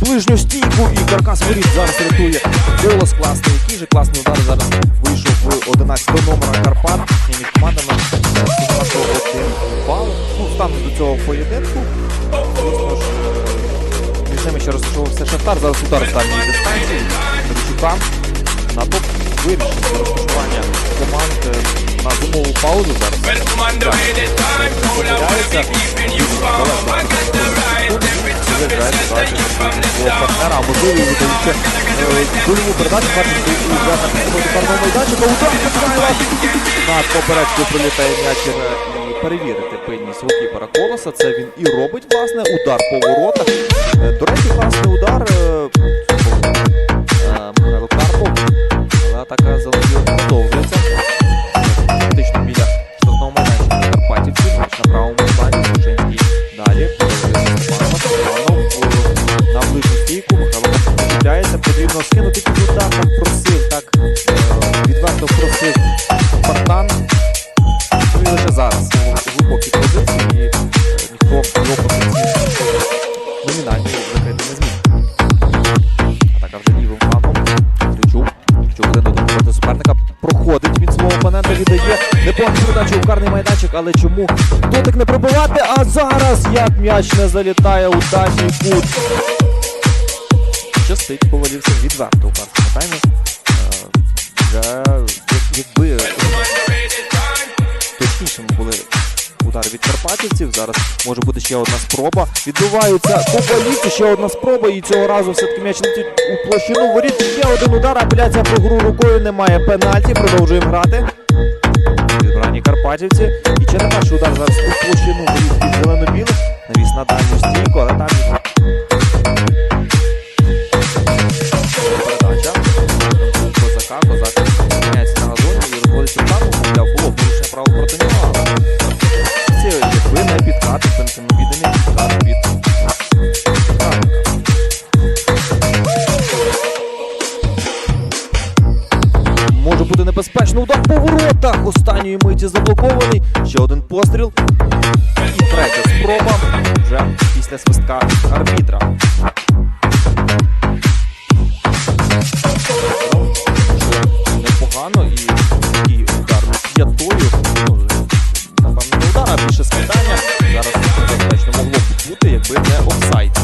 ближню стійку і каркас воріт зараз рятує. Голос класний, який же класний удар зараз вийшов в 11 номера Карпат. І між командами один бал. Ну, станом до цього поєдинку. Звісно ж, між ними ще розташовувався Шахтар. Зараз удар з дальньої дистанції. Медведчука. На топ вирішив розташування команд е, на зимову паузу зараз. Виїжджає ситуацію свого партнера, а можливо і видаючи дульову передачу, бачить вже на карного майданчика. Удар над поперечкою прилітає м'яч і перевірити пильність голкіпера Колоса. Це він і робить, власне, удар по воротах. Е, До речі, власне, удар карний майданчик, але чому дотик не пробивати? А зараз як м'яч не залітає у дальній кут. Щастить, повалився відверто у першому таймі. Е, Вже якби точнішими були удари від карпатівців. Зараз може бути ще одна спроба. Відбуваються футболісти, ще одна спроба, і цього разу все-таки м'яч летить у площину. Воріт ще один удар, апеляція про гру рукою немає пенальті. Продовжуємо грати. Відбрані карпатівці. І не удар зараз у площину від зелено-білих. Навіс на дальню стійку, але там. Козака, козак Може бути небезпечно удар по воротах. Останньої миті заблокований. Ще один постріл. І третя спроба вже після свистка арбітра. Непогано і такий удар п'ятою. Ну, напевно, не удар, а більше скидання. Зараз безпечно могло б бути, якби не офсайд.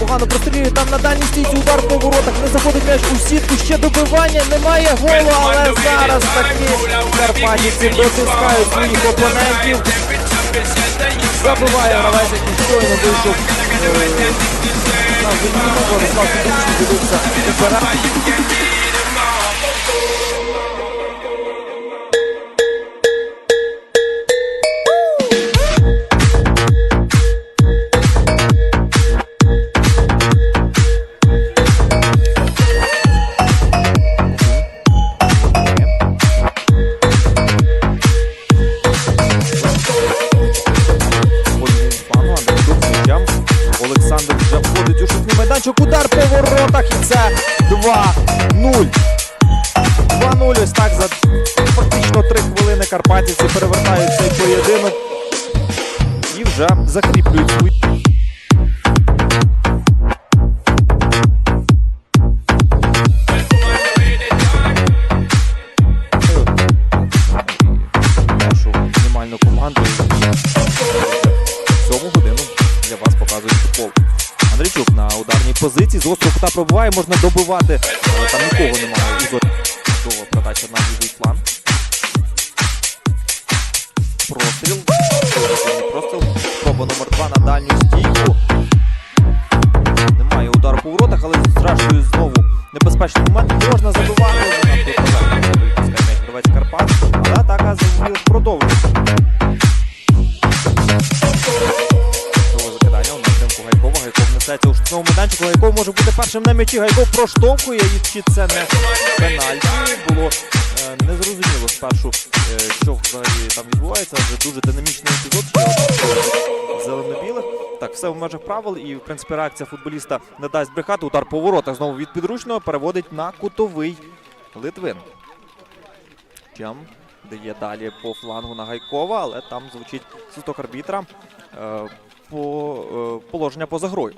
І непогано прострілює там на дальній стійці удар по воротах, не заходить м'яч у сітку, ще добивання, немає голу, але зараз такі Карпатівці дотискають своїх опонентів. Забиває гравець, який щойно вийшов Нам на Борислав Кудичний дивився майданчик. Удар по воротах і це 2-0. 2-0. Ось так за фактично 3 хвилини Карпатівці перевертають цей поєдинок і вже закріплюють нашу команду. Сьому годину для вас показують футбол. Андрійчук на ударній позиції. З острого кута пробиває, можна добивати. Але там нікого немає. Зоні. Чудова передача на лівий фланг. Простріл. Простріл. Спроба номер два на дальню стійку. Немає удару по воротах, але зрештою знову небезпечний момент. Можна забивати. Далеко м'яч Карпат. Але атака продовжується. Несеться у штрафному майданчику. Гайков може бути першим на м'ячі. Гайков проштовхує. І чи це не пенальті. Було е, незрозуміло спершу, е, що взагалі там відбувається. Вже дуже динамічний епізод. Зелено-білих. Так, все в межах правил, і в принципі реакція футболіста не дасть брехати. Удар по воротах знову від підручного переводить на кутовий Литвин. Чим дає далі по флангу на Гайкова, але там звучить свисток арбітра е, по е, положення поза грою.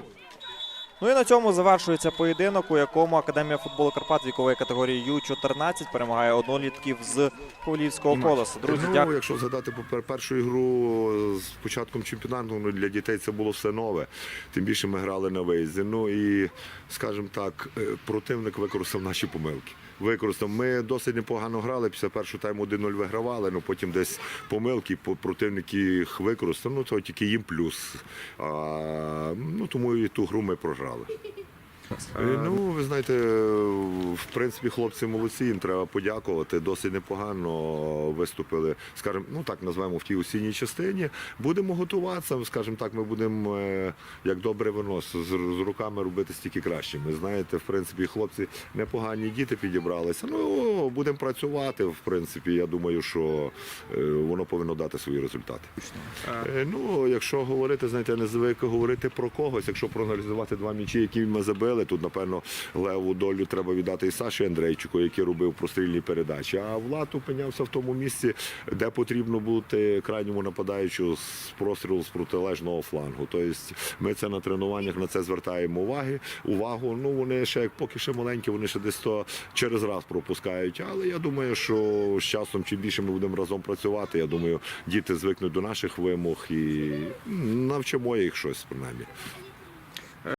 Ну і на цьому завершується поєдинок, у якому Академія футболу Карпат вікової категорії Ю-14 перемагає однолітків з Павлівського колоса. Друзі, ну, дякую. якщо згадати попер- першу ігру з початком чемпіонату, ну, для дітей це було все нове. Тим більше ми грали на виїзді. Ну і, скажімо так, е, противник використав наші помилки. Використав. Ми досить непогано грали. Після першого тайму 1-0 вигравали, ну потім десь помилки, по- противник їх використав. Ну то тільки їм плюс. А, ну тому і ту гру ми програли. Е, Ну, ви знаєте, в принципі, хлопці молодці, їм треба подякувати. Досить непогано виступили, скажімо, ну так назвемо в тій осінній частині. Будемо готуватися, скажімо так, ми будемо е, як добре вино з, руками робити стільки краще. Ми знаєте, в принципі, хлопці непогані діти підібралися. Ну, будемо працювати. В принципі, я думаю, що е, воно повинно дати свої результати. Е, Ну, якщо говорити, знаєте, я не звик говорити про когось, якщо проаналізувати два м'ячі, які ми забили, тут, напевно, леву долю треба віддати і Саші Андрейчику, який робив прострільні передачі. А Влад опинявся в тому місці, де потрібно бути крайньому нападаючу з прострілу з протилежного флангу. Тобто ми це на тренуваннях на це звертаємо уваги. Увагу. Ну вони ще як поки ще маленькі, вони ще десь то через раз пропускають. Але я думаю, що з часом, чим більше ми будемо разом працювати, я думаю, діти звикнуть до наших вимог і навчимо їх щось принаймні.